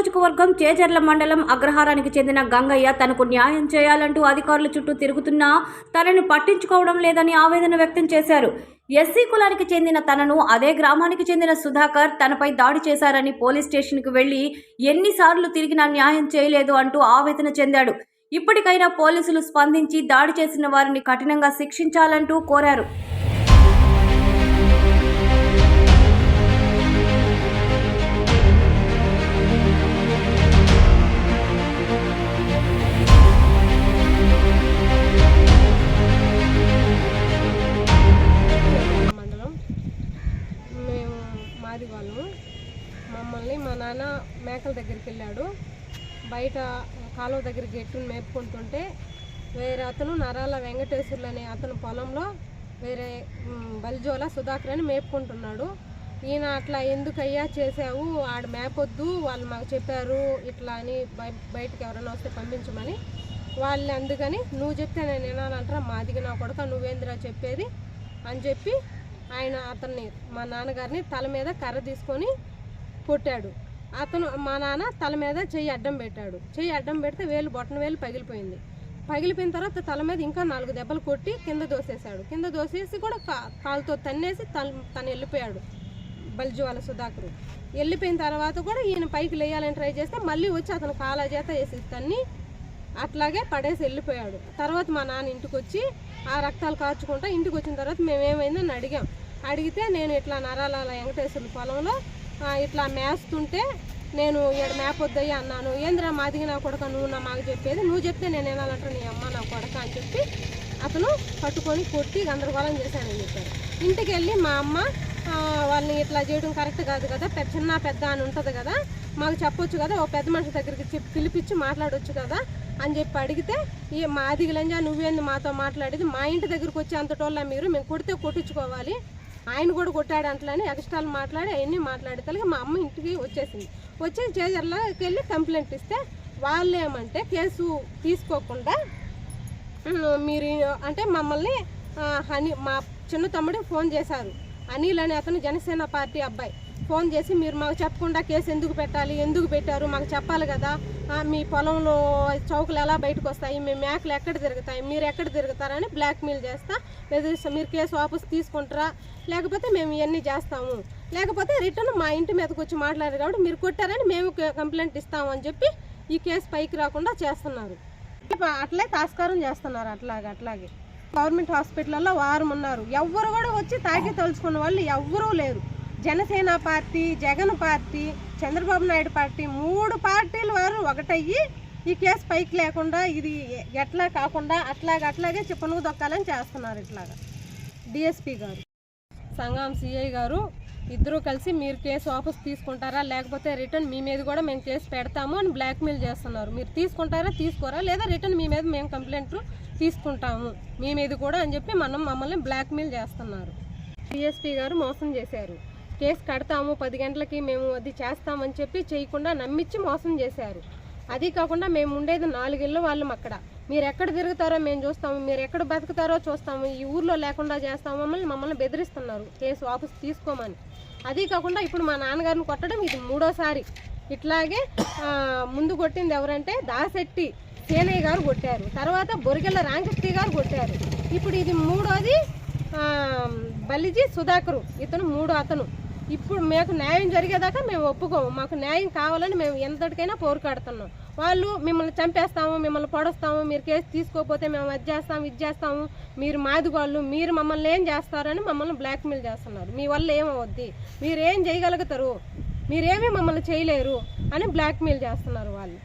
నియోజకవర్గం చేజర్ల మండలం అగ్రహారానికి చెందిన గంగయ్య తనకు న్యాయం చేయాలంటూ అధికారుల చుట్టూ తిరుగుతున్నా తనని పట్టించుకోవడం లేదని ఆవేదన వ్యక్తం చేశారు. ఎస్సీ కులానికి చెందిన తనను అదే గ్రామానికి చెందిన సుధాకర్ తనపై దాడి చేశారని పోలీస్ స్టేషన్కు వెళ్ళి ఎన్నిసార్లు తిరిగినా న్యాయం చేయలేదు అంటూ ఆవేదన చెందాడు. ఇప్పటికైనా పోలీసులు స్పందించి దాడి చేసిన వారిని కఠినంగా శిక్షించాలంటూ కోరారు. మాది వాళ్ళము మమ్మల్ని మా నాన్న మేకల దగ్గరికి వెళ్ళాడు. బయట కాలువ దగ్గర గెట్టును మేపుకుంటుంటే వేరే అతను నరాల వెంకటేశ్వర్లు అనే అతను పొలంలో వేరే బల్జోల సుధాకర్ అని మేపుకుంటున్నాడు. ఈయన అట్లా ఎందుకయ్యా చేసావు ఆడ మేపొద్దు వాళ్ళు మాకు చెప్పారు ఇట్లా అని బయటకు ఎవరైనా వస్తే పంపించమని. వాళ్ళు అందుకని నువ్వు చెప్తే నేను వినాలంటారా? మాదిగా నా కొడుక నువ్వేందిరా చెప్పేది? అని చెప్పి ఆయన అతన్ని మా నాన్నగారిని తల మీద కర్ర తీసుకొని కొట్టాడు. అతను మా నాన్న తల మీద చెయ్యి అడ్డం పెట్టాడు. చెయ్యి అడ్డం పెడితే వేలు బొట్టన వేలు పగిలిపోయింది. పగిలిపోయిన తర్వాత తల మీద ఇంకా నాలుగు దెబ్బలు కొట్టి కింద దోసేశాడు. కింద దోసేసి కూడా కా- కాలుతో తన్నేసి తను తను వెళ్ళిపోయాడు బల్జువాల సుధాకరు. వెళ్ళిపోయిన తర్వాత కూడా ఈయన పైకి లేయాలని ట్రై చేస్తే మళ్ళీ వచ్చి అతను కాలా చేత వేసి తన్ని అట్లాగే పడేసి వెళ్ళిపోయాడు. తర్వాత మా నాన్న ఇంటికి వచ్చి ఆ రక్తాలు కార్చుకుంటా ఇంటికి వచ్చిన తర్వాత మేమేమైందని అడిగాం. అడిగితే నేను ఇట్లా నరాల వెంకటేశ్వర పొలంలో ఇట్లా మేస్తుంటే నేను ఇక్కడ మేపొద్దయ్యా అన్నాను. ఏంద్రా మాదిగి నా కొడక? నువ్వు నా మాకు చెప్పేది. నువ్వు చెప్తే నేను ఏనాలంటే నీ అమ్మ నా కొడక అని చెప్పి అతను పట్టుకొని కొట్టి గందరగోళం చేశానని చెప్పారు ఇంటికి వెళ్ళి మా అమ్మ వాళ్ళని ఇట్లా చేయడం కరెక్ట్ కాదు కదా? పెద్ద చిన్న పెద్ద అని ఉంటుంది కదా? మాకు చెప్పొచ్చు కదా? ఓ పెద్ద మనిషి దగ్గరికి చెప్పి పిలిపించి మాట్లాడొచ్చు కదా? అని చెప్పి అడిగితే ఈ మా అదిగలంజా నువ్వేంది మాతో మాట్లాడేది? మా ఇంటి దగ్గరికి వచ్చి అంతటోళ్ళ మీరు? మేము కొడితే కొట్టించుకోవాలి. ఆయన కూడా కొట్టాడు అంటలని ఎక్స్ట్రాలు మాట్లాడి అవన్నీ మాట్లాడేతలకి మా అమ్మ ఇంటికి వచ్చేసింది. వచ్చి చేజర్లోకి వెళ్ళి కంప్లైంట్ ఇస్తే వాళ్ళు ఏమంటే కేసు తీసుకోకుండా మీరు అంటే మమ్మల్ని హనీ మా చిన్న తమ్ముడు ఫోన్ చేశారు. అనిల్ అనే అతను జనసేన పార్టీ అబ్బాయి. ఫోన్ చేసి మీరు మాకు చెప్పకుండా కేసు ఎందుకు పెట్టాలి ఎందుకు పెట్టారు మాకు చెప్పాలి కదా. మీ పొలంలో చౌకులు ఎలా బయటకు వస్తాయి మీ మేకలు ఎక్కడ తిరుగుతాయి మీరు ఎక్కడ తిరుగుతారని బ్లాక్మెయిల్ చేస్తా. బెదిరిస్తా మీరు కేసు వాపస్ తీసుకుంటారా? లేకపోతే మేము ఇవన్నీ చేస్తాము. లేకపోతే రిటర్న్ మా ఇంటి మీదకి వచ్చి మాట్లాడారు కాబట్టి మీరు కొట్టారని మేము కంప్లైంట్ ఇస్తాము అని చెప్పి ఈ కేసు పైకి రాకుండా చేస్తున్నారు. అట్లే తాస్కారం చేస్తున్నారు అట్లాగే అట్లాగే. గవర్నమెంట్ హాస్పిటల్లో వారం ఉన్నారు. ఎవ్వరు కూడా వచ్చి తాకి తలుచుకున్న వాళ్ళు ఎవ్వరూ లేరు. Janasena party Jagan party Chandrababu Naidu party మూడు పార్టీలు వారు ఒకటయ్యి. ఈ కేసు పైకి లేకుండా ఇది ఎట్లా కాకుండా అట్లాగే అట్లాగే చిప్పనుగు దొక్కాలని చేస్తున్నారు ఇట్లాగా. డిఎస్పి గారు. సంఘం సిఐ గారు ఇద్దరూ కలిసి మీరు కేసు వాపస్ తీసుకుంటారా? లేకపోతే రిటర్న్ మీ మీద కూడా మేము కేసు పెడతాము అని బ్లాక్మెయిల్ చేస్తున్నారు. మీరు తీసుకుంటారా తీసుకోరా? లేదా రిటర్న్ మీ మీద మేము కంప్లైంట్ తీసుకుంటాము మీ మీద కూడా అని చెప్పి మనం మమ్మల్ని బ్లాక్మెయిల్ చేస్తున్నారు. డిఎస్పీ గారు మోసం చేశారు. కేసు కడతాము పది గంటలకి మేము అది చేస్తామని చెప్పి చేయకుండా నమ్మించి మోసం చేశారు. అది కాకుండా మేము ఉండేది నాలుగేళ్ళు వాళ్ళం అక్కడ. మీరు ఎక్కడ తిరుగుతారో మేము చూస్తాము మీరు ఎక్కడ బతుకుతారో చూస్తాము. ఈ ఊర్లో లేకుండా చేస్తాము మమ్మల్ని మమ్మల్ని బెదిరిస్తున్నారు. కేసు వాపసు తీసుకోమని. అది కాకుండా ఇప్పుడు మా నాన్నగారిని కొట్టడం ఇది మూడోసారి. ఇట్లాగే ముందు కొట్టింది ఎవరంటే దాసెట్టి. సేనయ్య గారు కొట్టారు. తర్వాత బొరిగెళ్ళ రామకృష్ణ గారు కొట్టారు. ఇప్పుడు ఇది మూడోది బలిజీ సుధాకరు. ఇతను మూడో అతను. ఇప్పుడు మాకు న్యాయం జరిగేదాకా మేము ఒప్పుకోము. మాకు న్యాయం కావాలని మేము ఎంతటికైనా పోరుకాడుతున్నాం. వాళ్ళు మిమ్మల్ని చంపేస్తాము మిమ్మల్ని పొడస్తాము మీరు కేసు తీసుకోకపోతే మేము అది చేస్తాము ఇది చేస్తాము. మీరు మాదిగోళ్ళు మీరు మమ్మల్ని ఏం చేస్తారని మమ్మల్ని బ్లాక్మెయిల్ చేస్తున్నారు. మీ వల్ల ఏమవుద్ది? మీరేం చేయగలుగుతారు? మీరేమీ మమ్మల్ని చేయలేరు అని బ్లాక్మెయిల్ చేస్తున్నారు వాళ్ళు.